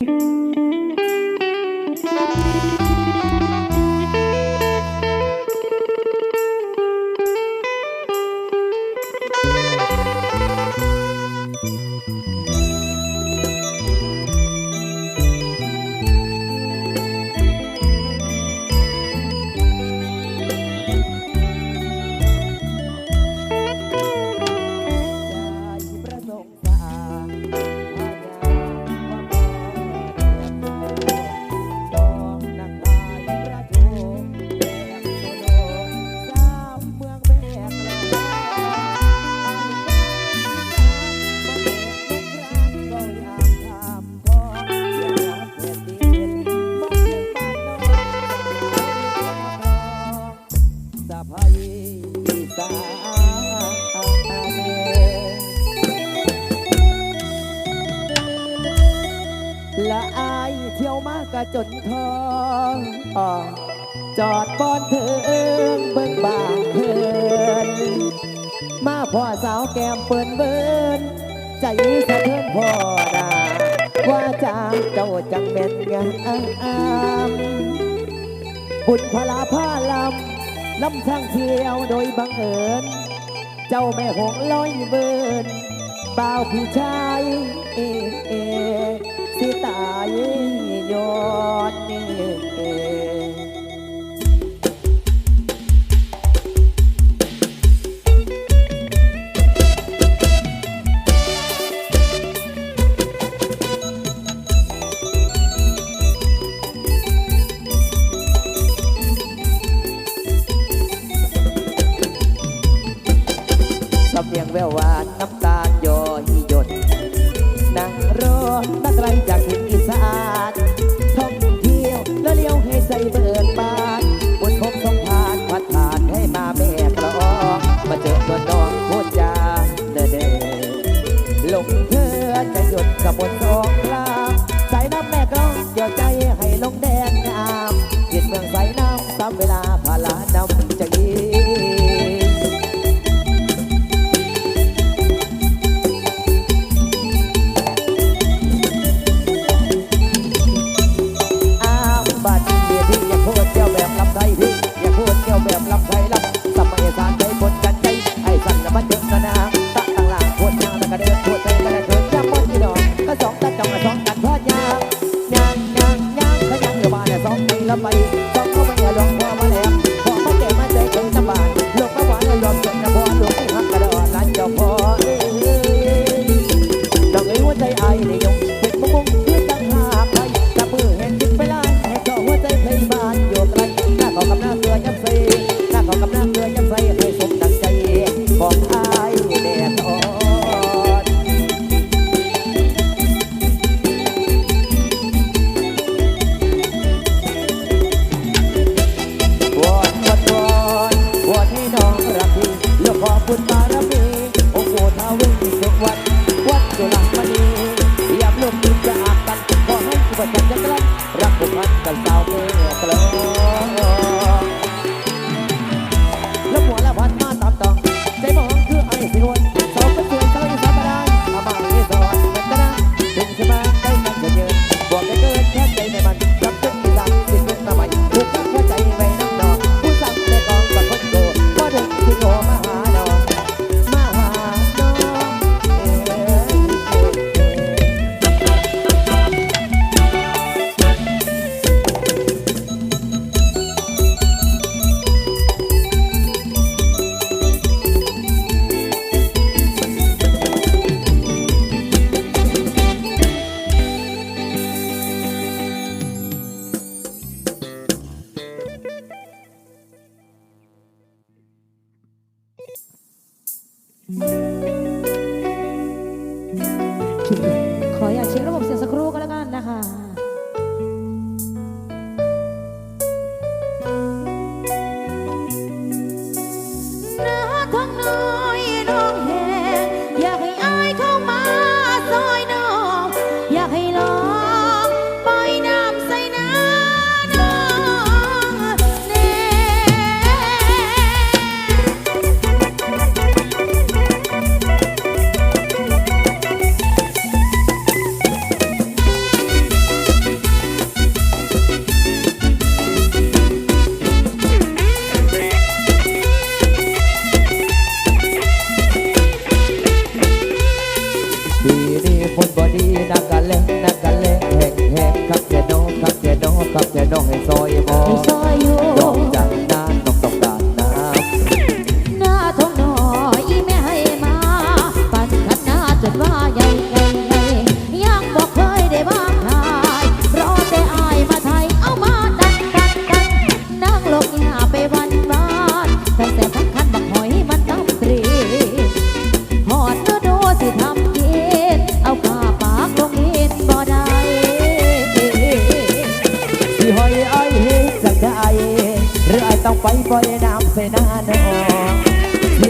Música จนทองออกจอดป้อนเถิงเบิ่งบางเพินมาพ่อสาวแก้มเปิ่นเบิ่นใจสะเทินพ่อดาว่าจางเจ้าจังเป็นงามบุญพลาผ้าลำลำช่างเที่ยวโดยบังเอิญ เจ้าแม่หงลอยเบินเป่าพี่ชายเอเอ สิตายยอดนี่ la pared. กันสาวเมื่อกลอง 嗯。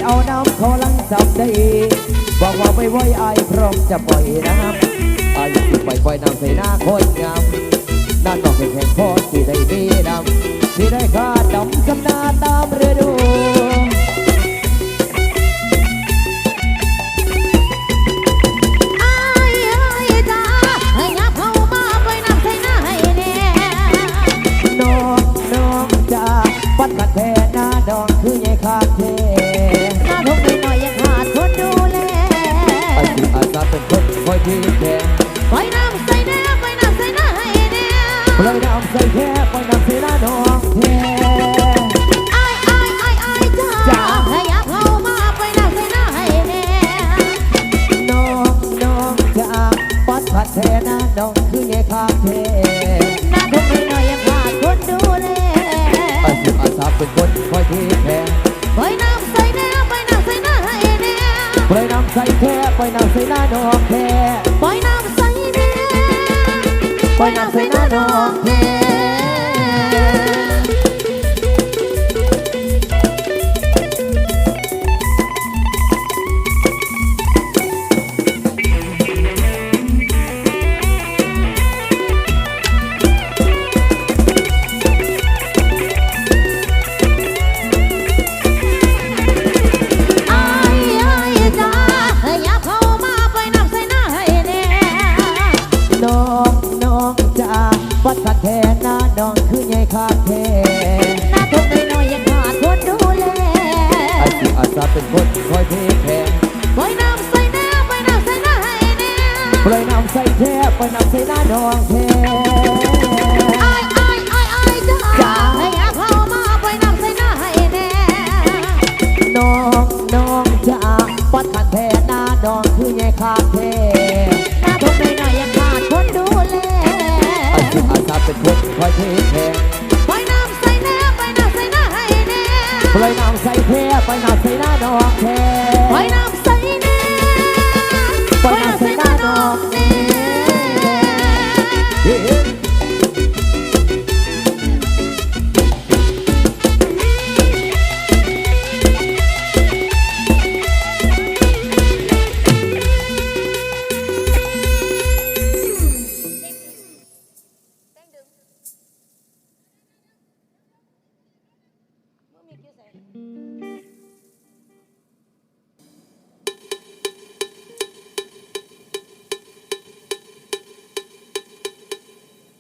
เอาน้ำเขาลังจับได้ บอกว่าไม่ไหวไอายพร้อมจะปล่อยน้ำไอายสิไปปล่อยน้ำใส่หน้าคนงามน้าต้องเป็นแข่งพอที่ได้มีดำที่ได้ค่าดดำสำนาตามฤดูไอ้ไอ้จ้าให้ยับเข้ามาไปน้ำใส่น้าให้แน่น้องน้องจ้าปัดกัดแท่หน้าดองคือ คนคอยที่แค่ไปน้ำใส่แน่ไปน้ำใส่หน้าให้แน่ปล่อยน้ำใส่แค่ปล่อยน้ำใส่หน้าน้องแท้ไอ้ไอ้ไอ้ไอ้จ้าให้ยับเข้ามาไปน้ำใส่หน้าให้แน่น้องน้องจ้าปัดกัดแท่หน้าดองคือใหญ่ขาเทหน้าทุกข์หน่อยยังขาดคนดูแลอาชีพอาสาเป็นคนคอยที่แค่ไปน้ำใส่แน่ไปน้ำใส่หน้าให้แน่ปล่อยน้ำใส่แค่ปล่อยน้ำใส่หน้าน้องแท้ ปล่ ปัดกัดแท่หน้าน้องคือใหญ่ขาดเทหน้าทุกข์หน่อยๆยังขาดคนดูแลอาชีพอาสาเป็นคนคอยที่แค่ไปน้ำใส่แน่ไปน้ำใส่หน้าให้แน่ปล่อยน้ำใส่แท้ปล่อยน้ำใส่หน้าน้องแท้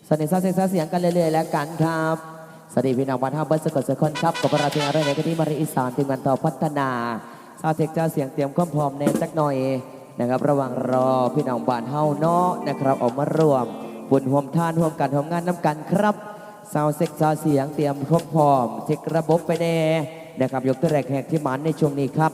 สนิทซาเสียงซาเสียงกันเรื่อยๆแล้วกันครับสวัสดีพี่น้องวันท่าเบิร์สกลสกลครับกับเราเป็นอะไรในกะทิมาริอีสานทีมงานต่อพัฒนาซาเทคจ้าเสียงเตรียมความพร้อมแน่จักหน่อยนะครับระหว่างรอพี่น้องบ้านเฮาเนาะนะครับออกมารวมบุญห่วมท่านห่วมกันห่วมงานน้ำกันครับซาวเซ็กซาวเสียงเตรียมความพร้อมเช็คระบบไปแน่นะครับยกตัวแรกแหกที่มันในช่วงนี้ครับ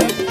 ต